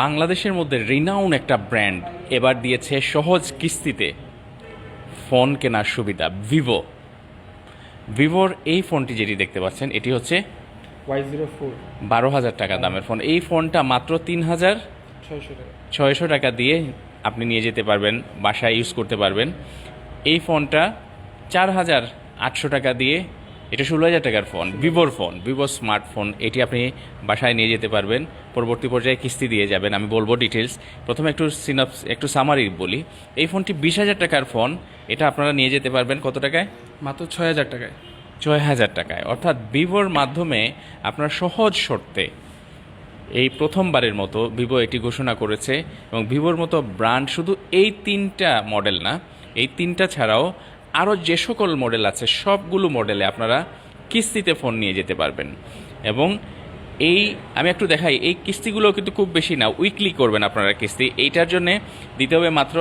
বাংলাদেশের মধ্যে রিনাউন একটা ব্র্যান্ড এবার দিয়েছে সহজ কিস্তিতে। ফোন কেনার সুবিধা ভিভো ভিভোর এই ফোনটি যেটি দেখতে পাচ্ছেন এটি হচ্ছে বারো হাজার টাকা দামের ফোন। এই ফোনটা মাত্র তিন হাজার ছয়শো টাকা। দিয়ে আপনি নিয়ে যেতে পারবেন বাসায় ইউজ করতে পারবেন। এই ফোনটা চার হাজার আটশো টাকা দিয়ে এটা ষোলো হাজার টাকার ফোন ভিভোর ফোন ভিভো স্মার্টফোন এটি আপনি বাসায় নিয়ে যেতে পারবেন। পরবর্তী পর্যায়ে কিস্তি দিয়ে যাবেন আমি বলব ডিটেলস প্রথমে একটু সিনাপস একটু সামারি বলি। এই ফোনটি বিশ হাজার টাকার ফোন এটা আপনারা নিয়ে যেতে পারবেন কত টাকায়? মাত্র ছয় হাজার টাকায়। ছয় হাজার টাকায়। অর্থাৎ ভিভোর মাধ্যমে আপনার সহজ শর্তে এই প্রথমবারের মতো ভিভো এটি ঘোষণা করেছে এবং ভিভোর মতো ব্র্যান্ড শুধু এই তিনটা মডেল না এই তিনটা ছাড়াও আরও যে সকল মডেল আছে সবগুলো মডেলে আপনারা কিস্তিতে ফোন নিয়ে যেতে পারবেন। এবং এই আমি একটু দেখাই এই কিস্তিগুলো কিন্তু খুব বেশি না উইকলি করবেন আপনারা কিস্তি। এইটার জন্য দিতে হবে মাত্র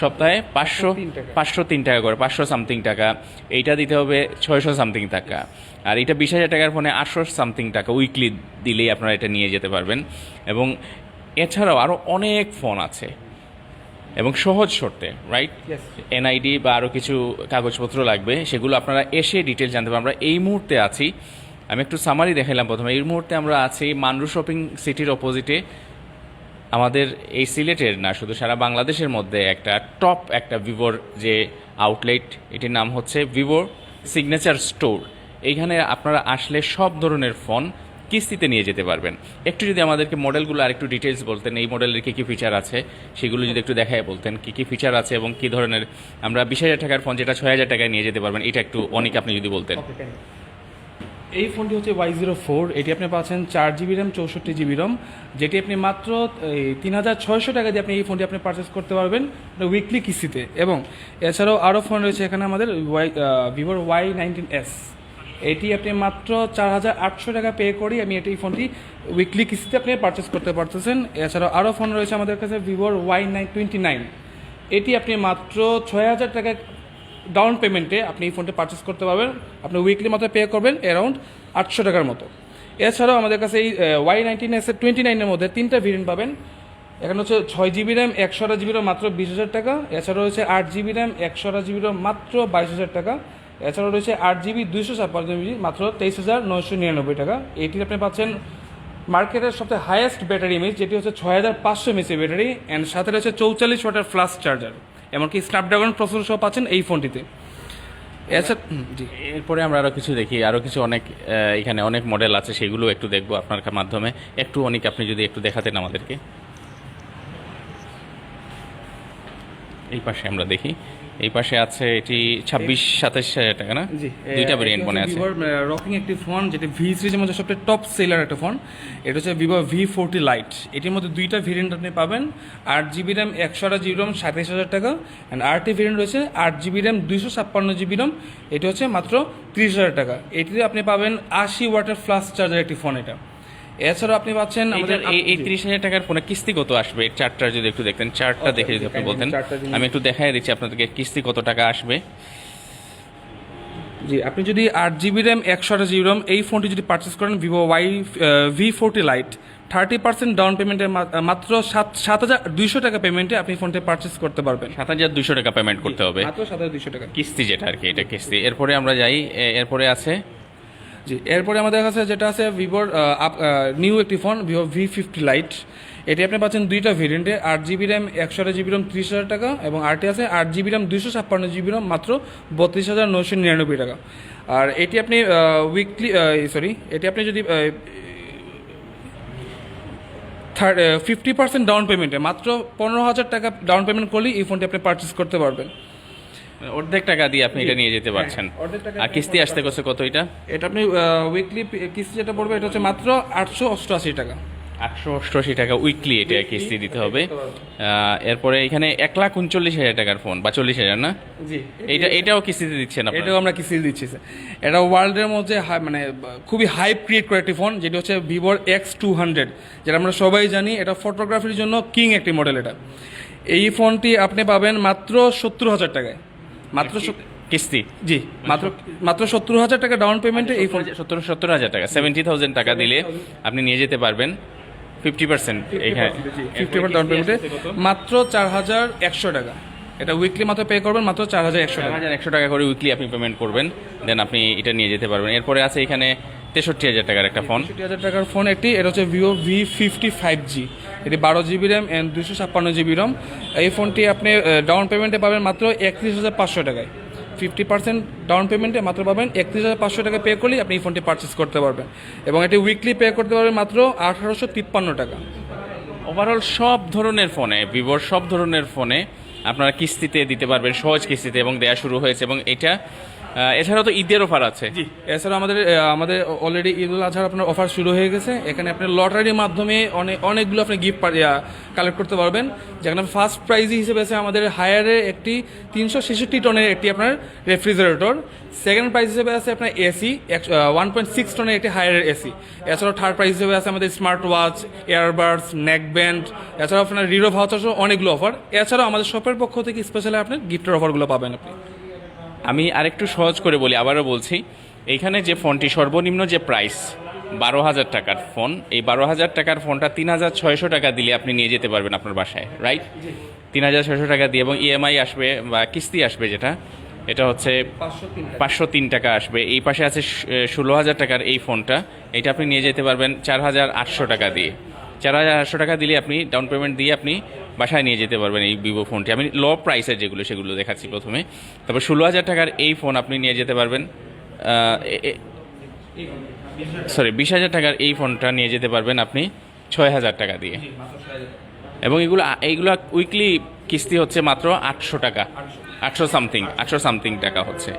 সপ্তাহে পাঁচশো পাঁচশো তিন টাকা। করে পাঁচশো সামথিং টাকা। এইটা দিতে হবে ছয়শো সামথিং টাকা। আর এটা বিশ হাজার টাকার ফোনে আটশো সামথিং টাকা উইকলি দিলেই আপনারা এটা নিয়ে যেতে পারবেন। এবং এছাড়াও আরও অনেক ফোন আছে। এবং সহজ শর্তে রাইট. এনআইডি বা আরও কিছু কাগজপত্র লাগবে সেগুলো আপনারা এসে ডিটেল জানতে পারবেন। আমরা এই মুহূর্তে আছি। আমি একটু সামারি দেখাইলাম প্রথমে। এই মুহূর্তে আমরা আছি মান্ডু শপিং সিটির অপোজিটে আমাদের এই সিলেটের না শুধু সারা বাংলাদেশের মধ্যে একটা টপ একটা ভিভোর যে আউটলেট এটির নাম হচ্ছে ভিভোর সিগনেচার স্টোর এইখানে আপনারা আসলে সব ধরনের ফোন কিস্তিতে নিয়ে যেতে পারবেন। একটু যদি আমাদেরকে মডেলগুলো আর একটু ডিটেলস বলতেন, এই মডেলের কী কী ফিচার আছে, সেগুলো যদি একটু দেখায় বলতেন, কী কী ফিচার আছে এবং কী ধরনের, আমরা বিশ হাজার টাকার ফোন যেটা ছয় হাজার টাকায় নিয়ে যেতে পারবেন, এটা একটু অনেক আপনি যদি বলতেন। এই ফোনটি হচ্ছে ওয়াই জিরো ফোর এটি আপনি পাচ্ছেন চার জিবি র্যাম চৌষট্টি জিবি রম যেটি আপনি মাত্র তিন হাজার ছয়শো টাকা দিয়ে আপনি এই ফোনটি আপনি পারচেস করতে পারবেন উইকলি কিস্তিতে। এবং এছাড়াও আরও ফোন রয়েছে এখানে আমাদের ওয়াই ভিভোর ওয়াই নাইনটিন এস এটি আপনি মাত্র চার হাজার আটশো টাকা পে করি আমি এটি ফোনটি উইকলি কিস্তিতে আপনি পারচেস করতে পারতেছেন। এছাড়াও আরও ফোন রয়েছে আমাদের কাছে ভিভোর ওয়াই নাইন টোয়েন্টি নাইন এটি আপনি মাত্র ছয় হাজার টাকা ডাউন পেমেন্টে আপনি এই ফোনটি পারচেস করতে পারবেন। আপনি উইকলি মতো পে করবেন অ্যারাউন্ড আটশো টাকার মতো। এছাড়াও আমাদের কাছে এই ওয়াই নাইনটিন এস টোয়েন্টি নাইনের মধ্যে তিনটা ভেরিয়েন্ট পাবেন। এখানে হচ্ছে ছয় জিবি র্যাম একশো আট জিবি র্যাম মাত্র বিশ হাজার টাকা। এছাড়াও রয়েছে আট জিবি র্যাম একশো আট জিবি র্যাম মাত্র বাইশ হাজার টাকা। এছাড়াও রয়েছে আট জিবি, দুইশো ছাপ্পান্ন জিবি, মাত্র তেইশ হাজার নয়শো নিরানব্বই টাকা। এটি আপনি পাচ্ছেন মার্কেটের সবচেয়ে হাইয়েস্ট ব্যাটারি ইমেজ যেটি হচ্ছে ছয় হাজার পাঁচশো এমএসি ব্যাটারি অ্যান্ড সাথে রয়েছে চৌচল্লিশ ওয়াটার ফ্লাশ চার্জার এমনকি স্ন্যাপড্রাগন প্রসেসর সহ পাচ্ছেন এই ফোনটিতে। এছাড়া এরপরে আমরা আরও কিছু দেখি আরও কিছু অনেক এখানে অনেক মডেল আছে, সেগুলো একটু দেখব আপনার মাধ্যমে। একটু অনেক আপনি যদি একটু দেখাতেন আমাদেরকে। এই পাশে আমরা দেখি। এই পাশে আছে এটি ছাব্বিশ সাতাশ হাজার টাকা না? জি। দুইটা ভেরিয়েন্ট মনে আছে। রকিং একটি ফোন যেটি ভি সিরিজের মধ্যে সবচেয়ে টপ সেলার একটা ফোন এটা হচ্ছে ভিভো ভি ফোরটি লাইট এটির মধ্যে দুইটা ভেরিয়েন্ট আপনি পাবেন। আট জিবি র্যাম একশো আট জিবি র্যাম সাতাইশ হাজার টাকা। অ্যান্ড আরটি ভেরিয়েন্ট রয়েছে আট জিবি র্যাম দুইশো ছাপ্পান্ন জিবি র্যাম এটি হচ্ছে মাত্র ত্রিশ হাজার টাকা। এটিতে আপনি পাবেন আশি ওয়াটের ফ্লাশ চার্জার একটি ফোন এটা। এছাড়াও আপনি পাচ্ছেন আমাদের এই ত্রিশ হাজার টাকার ফোনে কিস্তি কত আসবে এই চারটার যদি একটু দেখতেন চারটা দেখে যদি আপনি বলতেন। আমি একটু দেখাই দিচ্ছি আপনাদেরকে কিস্তি কত টাকা আসবে। জি আপনি যদি আট জিবি র্যাম একশো আট জিবি র্যাম এই ফোনটি যদি পারচেস করেন Vivo Y V forty lite thirty percent down পেমেন্টের মাত্র সাত সাত হাজার দুইশো টাকা পেমেন্টে আপনি ফোনটি পারচেস করতে পারবেন। সাত হাজার দুশো টাকা পেমেন্ট করতে হবে। মাত্র সাত হাজার দুইশো টাকা। কিস্তি যেটা আর কি এটা কিস্তি। এরপরে আমরা যাই এরপরে আছে জি, এরপরে আমাদের কাছে যেটা আছে ভিভোর নিউ একটি phone Vivo V fifty lite এটি আপনি পাচ্ছেন দুইটা ভেরিয়েন্টে আট জিবি র্যাম একশো আট জিবি র্যাম ত্রিশ হাজার টাকা এবং আরটি আছে আট জিবি র্যাম দুইশো ছাপ্পান্ন জিবি র্যাম মাত্র বত্রিশ হাজার নশো নিরানব্বই টাকা। আর এটি আপনি উইকলি সরি এটি আপনি যদি থার্ড ফিফটি পার্সেন্ট ডাউন পেমেন্টে মাত্র পনেরো হাজার টাকা ডাউন পেমেন্ট করলেই এই ফোনটি আপনি পারচেস করতে পারবেন। অর্ধেক টাকা দিয়ে আপনি এটা নিয়ে যেতে পারছেন। হ্যাঁ, টাকা আর কিস্তি আসতে করছে কত এটা? এটা আপনি উইকলি কিস্তি যেটা পড়বে এটা হচ্ছে মাত্র আটশো অষ্টআশি টাকা। আটশো অষ্টআশি টাকা উইকলি এটা কিস্তি দিতে হবে। এরপরে এখানে এক লাখ উনচল্লিশ হাজার টাকার ফোন বা চল্লিশ হাজার না? জি। এইটা এটাও কিস্তিতে দিচ্ছেন এটাও আমরা কিস্তি দিচ্ছি স্যার এটা ওয়ার্ল্ডের মধ্যে মানে খুবই হাইপ ক্রিয়েট করে একটি ফোন যেটি হচ্ছে ভিভোর এক্স টু হান্ড্রেড যেটা আমরা সবাই জানি। এটা ফটোগ্রাফির জন্য কিং একটি মডেল এটা। এই ফোনটি আপনি পাবেন মাত্র সত্তর হাজার টাকায়। মাত্র কিস্তি। জি মাত্র মাত্র সত্তর হাজার টাকা ডাউন পেমেন্টে এই ফোন সত্তর সত্তর হাজার টাকা সেভেন্টি থাউজেন্ড টাকা দিলে আপনি নিয়ে যেতে পারবেন ফিফটি পার্সেন্ট এখানে ফিফটি পার্সেন্ট ডাউন পেমেন্টে মাত্র চার হাজার একশো টাকা। এটা উইকলি মাত্র পে করবেন মাত্র চার হাজার একশো টাকা। একশো টাকা করে উইকলি আপনি পেমেন্ট করবেন দেন আপনি এটা নিয়ে যেতে পারবেন। এরপরে আছে এখানে তেষট্টি হাজার টাকার একটা ফোন পঁয়ষট্টি হাজার টাকার ফোন একটি এটা হচ্ছে Vivo V fifty five G এটি বারো জিবি র্যাম অ্যান্ড দুশো ছাপ্পান্ন জিবি রম এই ফোনটি আপনি ডাউন পেমেন্টে পাবেন মাত্র একত্রিশ হাজার পাঁচশো টাকায়। ফিফটি পার্সেন্ট ডাউন পেমেন্টে মাত্র পাবেন একত্রিশ হাজার পাঁচশো টাকা পে করলেই আপনি এই ফোনটি পারচেস করতে পারবেন। এবং এটি উইকলি পে করতে পারবেন মাত্র আঠারোশো তিপ্পান্ন টাকা। ওভারঅল সব ধরনের ফোনে ভিভোর সব ধরনের ফোনে আপনারা কিস্তিতে দিতে পারবেন সহজ কিস্তিতে এবং দেয়া শুরু হয়েছে। এবং এটা এছাড়াও তো ঈদের অফার আছে। জি। এছাড়া আমাদের আমাদের অলরেডি ঈদ উল আজহার আপনার অফার শুরু হয়ে গেছে। এখানে আপনি লটারির মাধ্যমে অনেক অনেকগুলো আপনি গিফট কালেক্ট করতে পারবেন। যেখানে ফার্স্ট প্রাইজ হিসেবে আছে আমাদের হায়ারের একটি তিনশো ছেষট্টি টনের একটি আপনার রেফ্রিজারেটর সেকেন্ড প্রাইজ হিসেবে আছে আপনার এসি ওয়ান পয়েন্ট সিক্স টনের একটি হায়ারের এসি এছাড়াও থার্ড প্রাইজ হিসেবে আছে আমাদের স্মার্ট ওয়াচ নেক ব্যান্ড এছাড়াও আপনার রিরো ভাউচার অনেকগুলো অফার এছাড়াও আমাদের শপের পক্ষ থেকে স্পেশালি আপনার গিফটের অফারগুলো পাবেন আপনি। আমি আরেকটু সহজ করে বলি, আবারও বলছি। এইখানে যে ফোনটি সর্বনিম্ন যে প্রাইস বারো হাজার টাকার ফোন, এই বারো হাজার টাকার ফোনটা তিন হাজার ছয়শো টাকা দিলে আপনি নিয়ে যেতে পারবেন আপনার বাসায় রাইট তিন হাজার ছয়শো টাকা দিয়ে এবং ইএমআই আসবে বা কিস্তি আসবে যেটা, এটা হচ্ছে পাঁচশো তিন টাকা আসবে। এই পাশে আছে ষোলো হাজার টাকার এই ফোনটা, এটা আপনি নিয়ে যেতে পারবেন চার হাজার আটশো টাকা দিয়ে। চার হাজার আটশো টাকা দিলে আপনি ডাউন পেমেন্ট দিয়ে আপনি বাসায় নিয়ে যেতে পারবেন এই ভিভো ফোনটি আমি লো প্রাইসের যেগুলো, সেগুলো দেখাচ্ছি প্রথমে। তারপর ষোলো হাজার টাকার এই ফোন আপনি নিয়ে যেতে পারবেন। সরি বিশ হাজার টাকার এই ফোনটা নিয়ে যেতে পারবেন আপনি ছয় হাজার টাকা দিয়ে। এবং এগুলো, এইগুলো উইকলি কিস্তি হচ্ছে মাত্র আটশো টাকা। আটশো সামথিং আটশো সামথিং টাকা হচ্ছে।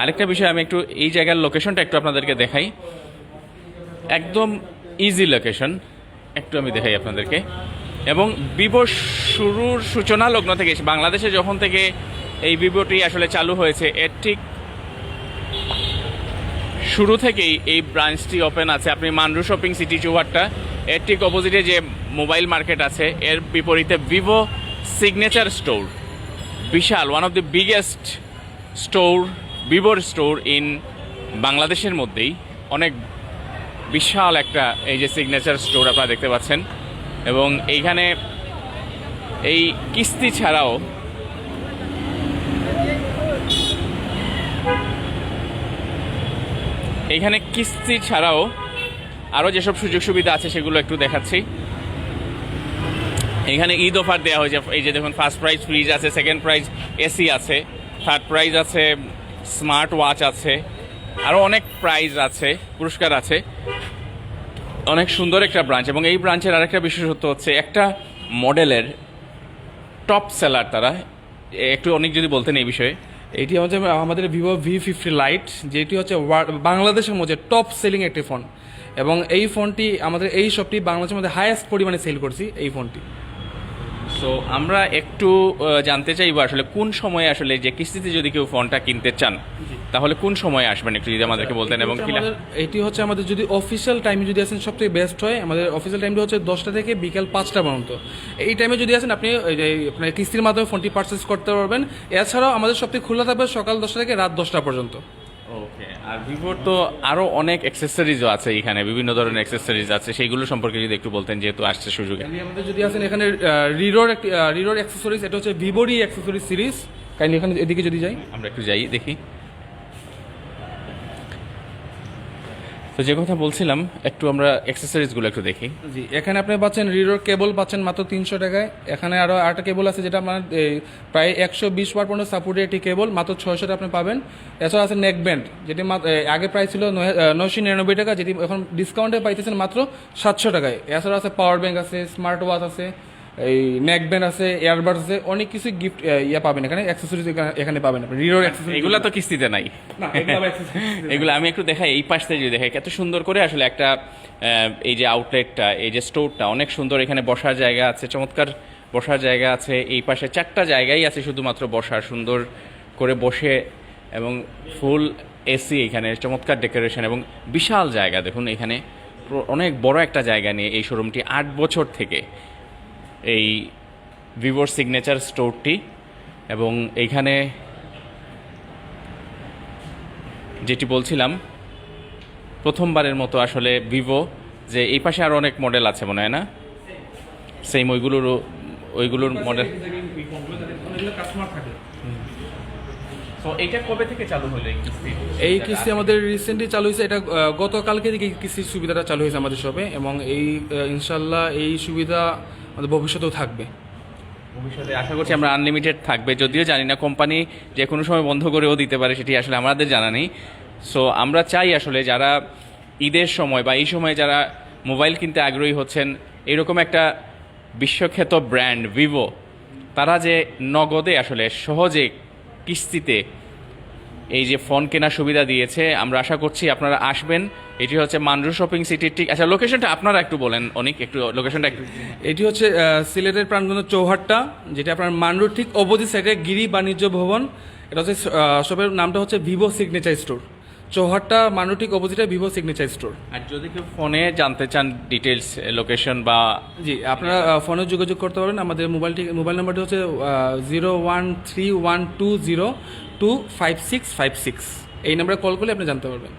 আরেকটা বিষয়, আমি একটু এই জায়গার লোকেশনটা একটু আপনাদেরকে দেখাই। একদম ইজি লোকেশন একটু আমি দেখাই আপনাদেরকে। এবং ভিভো শুরুর সূচনা লগ্ন থেকে বাংলাদেশে যখন থেকে এই ভিভোটি আসলে চালু হয়েছে, এর ঠিক শুরু থেকেই এই ব্রাঞ্চটি ওপেন আছে। আপনি মান্ডু শপিং সিটি চৌহাট্টা, এর ঠিক অপোজিটে যে মোবাইল মার্কেট আছে, এর বিপরীতে Vivo signature store Vishal one of the biggest store ভিভোর স্টোর ইন বাংলাদেশের মধ্যেই। অনেক বিশাল একটা এই যে সিগনেচার স্টোর আপনারা দেখতে পাচ্ছেন। এবং এইখানে এই কিস্তি ছাড়াও এইখানে কিস্তি ছাড়াও আরও যেসব সুযোগ সুবিধা আছে সেগুলো একটু দেখাচ্ছি। এখানে ঈদ অফার দেওয়া হয়েছে। এই যে দেখুন ফার্স্ট প্রাইজ ফ্রিজ আছে সেকেন্ড প্রাইজ এসি আছে থার্ড প্রাইজ আছে স্মার্ট ওয়াচ আছে আরও অনেক প্রাইজ আছে, পুরস্কার আছে। অনেক সুন্দর একটা ব্রাঞ্চ, এবং এই ব্রাঞ্চের আরেকটা বিশেষত্ব হচ্ছে একটা মডেলের টপ সেলার তারা। একটু অনেক যদি বলতেন এই বিষয়ে। এটি হচ্ছে আমাদের ভিভো ভি ফিফটি লাইট যেটি হচ্ছে বাংলাদেশের মধ্যে টপ সেলিং একটি ফোন এবং এই ফোনটি আমাদের, এই শপটি বাংলাদেশের মধ্যে হাইয়েস্ট পরিমাণে সেল করছি এই ফোনটি সো আমরা একটু জানতে চাইব আসলে কোন সময়ে আসলে যে কিস্তিতে যদি কেউ ফোনটা কিনতে চান। তাহলে কোন সময় আসবেন একটু যদি আমাদেরকে বলতেন এবং এটি কি হচ্ছে আমাদের- এটি হচ্ছে আমাদের যদি অফিসিয়াল টাইমে যদি আসেন সবথেকে বেস্ট হয় আমাদের অফিসিয়াল টাইমটা হচ্ছে দশটা থেকে বিকেল পাঁচটা পর্যন্ত। এই টাইমে যদি আসেন আপনি আপনার কিস্তির মাধ্যমে ফোনটি পারচেস করতে পারবেন। এছাড়াও আমাদের সবথেকে খোলা থাকবে সকাল দশটা থেকে রাত দশটা পর্যন্ত। ওকে আর ভিভোর তো আরও অনেক অ্যাক্সেসরিজও আছে এখানে বিভিন্ন ধরনের অ্যাক্সেসরিজ আছে। সেইগুলো সম্পর্কে যদি একটু বলতেন যেহেতু আসছে সুযোগে। আমাদের যদি আসেন এখানে রিরোর একটি রিরোর অ্যাক্সেসরিজ এটা হচ্ছে ভিভোরই অ্যাক্সেসরিজ সিরিজ কাইন্ডলি এখানে এদিকে যদি যাই। আমরা একটু যাই দেখি। তো যে কথা বলছিলাম, একটু আমরা অ্যাক্সেসরিজগুলো একটু দেখি। জি, এখানে আপনি পাচ্ছেন রিরোর কেবল পাচ্ছেন মাত্র তিনশো টাকায়। এখানে আরও আরেকটা কেবল আছে যেটা আপনার প্রায় একশো বিশ ওয়াট পর্যন্ত সাপোর্টের একটি কেবল মাত্র ছয়শো টাকা আপনি পাবেন। এছাড়া আছে নেক ব্যান্ড যেটি আগে প্রাইস ছিল নয়শো নিরানব্বই টাকা, যেটি এখন ডিসকাউন্টে পাইতেছেন মাত্র সাতশো টাকায়। এছাড়া আছে পাওয়ার ব্যাঙ্ক আছে স্মার্ট ওয়াচ আছে। এই নেক ব্যান্ড আছে এয়ারবাড আছে অনেক কিছু গিফট ইয়া পাবেন এখানে অ্যাক্সেসরিজ এখানে পাবেন আপনি রিরোর অ্যাক্সেসরিজ এগুলা তো কিস্তিতে নাই। এগুলো আমি একটু দেখাই এই পাশ থেকে যদি দেখাই এত সুন্দর করে আসলে একটা এই যে আউটলেটটা এই যে স্টোরটা অনেক সুন্দর এখানে বসার জায়গা আছে চমৎকার বসার জায়গা আছে এই পাশে চারটা জায়গাই আছে শুধুমাত্র বসার সুন্দর করে বসে এবং ফুল এসি এখানে চমৎকার ডেকোরেশন এবং বিশাল জায়গা দেখুন এখানে অনেক বড় একটা জায়গা নিয়ে এই শোরুমটি আট বছর থেকে। এই ভিভোর সিগনেচার স্টোরটি এবং এইখানে যেটি বলছিলাম প্রথমবারের মতো আসলে ভিভো যে এই পাশে আরও অনেক মডেল আছে মনে হয় না? সেম ওইগুলোরও ওইগুলোর মডেল কাস্টমার এইটা কবে থেকে চালু হলো এই কিস্তি? আমাদের রিসেন্টলি চালু হয়েছে এটা গতকালকে থেকে এই কিস্তির সুবিধাটা চালু হয়েছে আমাদের শপে এবং এই ইনশাল্লাহ এই সুবিধা আমাদের ভবিষ্যতেও থাকবে। ভবিষ্যতে আশা করছি আমরা আনলিমিটেড থাকবে। যদিও জানি না কোম্পানি যে কোনো সময় বন্ধ করেও দিতে পারে সেটি আসলে আমাদের জানা নেই। সো আমরা চাই আসলে যারা ঈদের সময় বা এই সময় যারা মোবাইল কিনতে আগ্রহী হচ্ছেন, এরকম একটা বিশ্বখ্যাত ব্র্যান্ড ভিভো তারা যে নগদে আসলে সহজে কিস্তিতে এই যে ফোন কেনার সুবিধা দিয়েছে, আমরা আশা করছি আপনারা আসবেন। এটি হচ্ছে মানরু শপিং সিটির ঠিক। আচ্ছা লোকেশনটা আপনারা একটু বলেন অনেক একটু লোকেশনটা একটু। এটি হচ্ছে সিলেটের প্রাণগঞ্জ চৌহাট্টা যেটা আপনার মানরুর ঠিক অপোজিট সাইডে গিরি বাণিজ্য ভবন। এটা হচ্ছে শপের নামটা হচ্ছে ভিভো সিগনেচার স্টোর। চৌহাট্টা মানরুর ঠিক অপোজিটে ভিভো সিগনেচার স্টোর। আর যদি কেউ ফোনে জানতে চান ডিটেলস লোকেশন বা জি আপনারা ফোনে যোগাযোগ করতে পারেন। আমাদের মোবাইলটি মোবাইল নাম্বারটি হচ্ছে zero one three one two zero two five six five six এই নাম্বারে কল করলে আপনি জানতে পারবেন।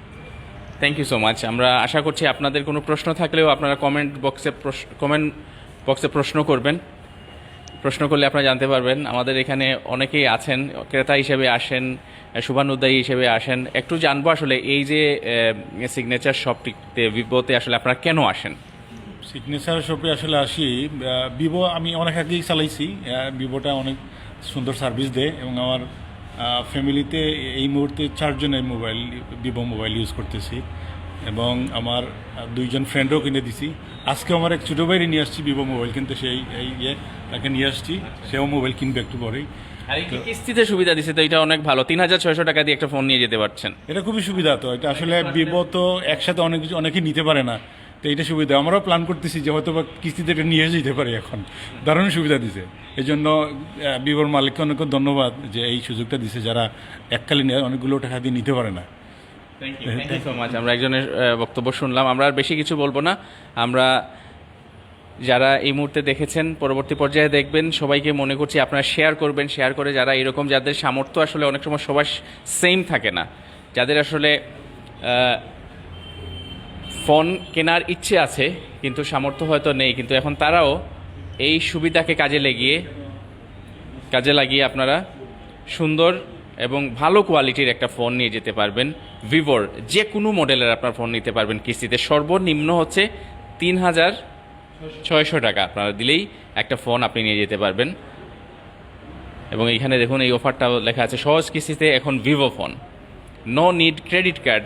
থ্যাংক ইউ সো মাচ আমরা আশা করছি আপনাদের কোনো প্রশ্ন থাকলেও আপনারা কমেন্ট বক্সে কমেন্ট বক্সে প্রশ্ন করবেন। প্রশ্ন করলে আপনারা জানতে পারবেন। আমাদের এখানে অনেকেই আছেন, ক্রেতা হিসেবে আসেন শুভানুদ্দায়ী হিসেবে আসেন। একটু জানব আসলে এই যে সিগনেচার শপটিতে বিপদে আসলে আপনারা কেন আসেন? সিগনেচার শপে আসলে আসি ভিভো আমি অনেক আগেই চালাইছি। ভিভোটা অনেক সুন্দর সার্ভিস দেয় এবং আমার ফ্যামিলিতে এই মুহূর্তে চারজনের মোবাইল ভিভো মোবাইল ইউজ করতেছি এবং আমার দুইজন ফ্রেন্ডও কিনে দিছি। আজকে আমার এক ছোটো ভাইরে নিয়ে আসছি ভিভো মোবাইল কিনতে সেই এই ইয়ে তাকে নিয়ে আসছি। সেও মোবাইল কিনবে একটু পরেই। কিস্তিতে সুবিধা দিচ্ছে তো এটা অনেক ভালো। তিন হাজার ছয়শো টাকা দিয়ে একটা ফোন নিয়ে যেতে পারছেন। এটা খুবই সুবিধা তো। এটা আসলে ভিভো তো একসাথে অনেক কিছু অনেকে নিতে পারে না। তো এটা সুবিধা। আমরাও প্ল্যান করতেছি যে হয়তো বা কিস্তিতে এটা নিয়ে যেতে পারি এখন। দারুণ সুবিধা দিছে। এই জন্য ভিভোর মালিককে অনেক ধন্যবাদ যে এই সুযোগটা দিছে যারা এককালীন অনেকগুলো টাকা দিয়ে নিতে পারে না। থ্যাংক ইউ সো মাচ আমরা একজনের বক্তব্য শুনলাম। আমরা আর বেশি কিছু বলব না। আমরা যারা এই মুহূর্তে দেখেছেন পরবর্তী পর্যায়ে দেখবেন সবাইকে মনে করছি আপনারা শেয়ার করবেন। শেয়ার করে যারা এরকম যাদের সামর্থ্য আসলে অনেক সময় সবার সেম থাকে না। যাদের আসলে ফোন কেনার ইচ্ছে আছে, কিন্তু সামর্থ্য হয়তো নেই। কিন্তু এখন তারাও এই সুবিধাকে কাজে লাগিয়ে কাজে লাগিয়ে আপনারা সুন্দর এবং ভালো কোয়ালিটির একটা ফোন নিয়ে যেতে পারবেন। ভিভোর যে কোনো মডেলের আপনার ফোন নিতে পারবেন কিস্তিতে। সর্বনিম্ন হচ্ছে তিন হাজার ছয়শো টাকা আপনারা দিলেই একটা ফোন আপনি নিয়ে যেতে পারবেন। এবং এখানে দেখুন এই অফারটা লেখা আছে, সহজ কিস্তিতে এখন Vivo phone no need credit card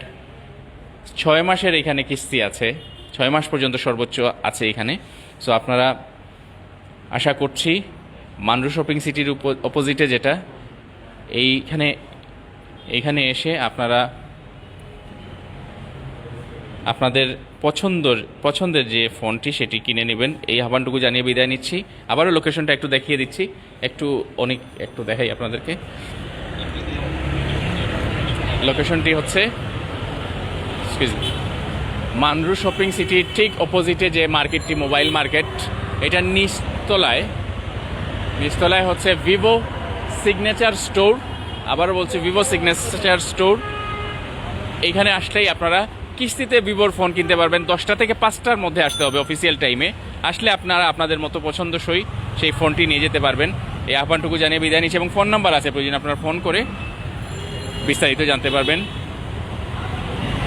ছয় মাসের এখানে কিস্তি আছে। ছয় মাস পর্যন্ত সর্বোচ্চ আছে এখানে। সো আপনারা আশা করছি মান্ডু শপিং সিটির অপোজিটে যেটা, এইখানে এইখানে এসে আপনারা, আপনাদের পছন্দর, পছন্দের যে ফোনটি সেটি কিনে নেবেন। এই আহ্বানটুকু জানিয়ে বিদায় নিচ্ছি। আবারও লোকেশনটা একটু দেখিয়ে দিচ্ছি। একটু অনেক, একটু দেখাই আপনাদেরকে। লোকেশনটি হচ্ছে এক্সকিউজ মানরু শপিং সিটির ঠিক অপোজিটে যে মার্কেটটি মোবাইল মার্কেট এটার নিচতলায়। নিচতলায় হচ্ছে ভিভো সিগনেচার স্টোর আবারও বলছি ভিভো সিগনেচার স্টোর এখানে আসলেই আপনারা কিস্তিতে ভিভোর ফোন কিনতে পারবেন। দশটা থেকে পাঁচটার মধ্যে আসতে হবে অফিসিয়াল টাইমে আসলে আপনারা আপনাদের মতো পছন্দসই সেই ফোনটি নিয়ে যেতে পারবেন। এই আহ্বানটুকু জানিয়ে বিদায় নিচ্ছি এবং ফোন নাম্বার আছে প্রয়োজন আপনারা ফোন করে বিস্তারিত জানতে পারবেন।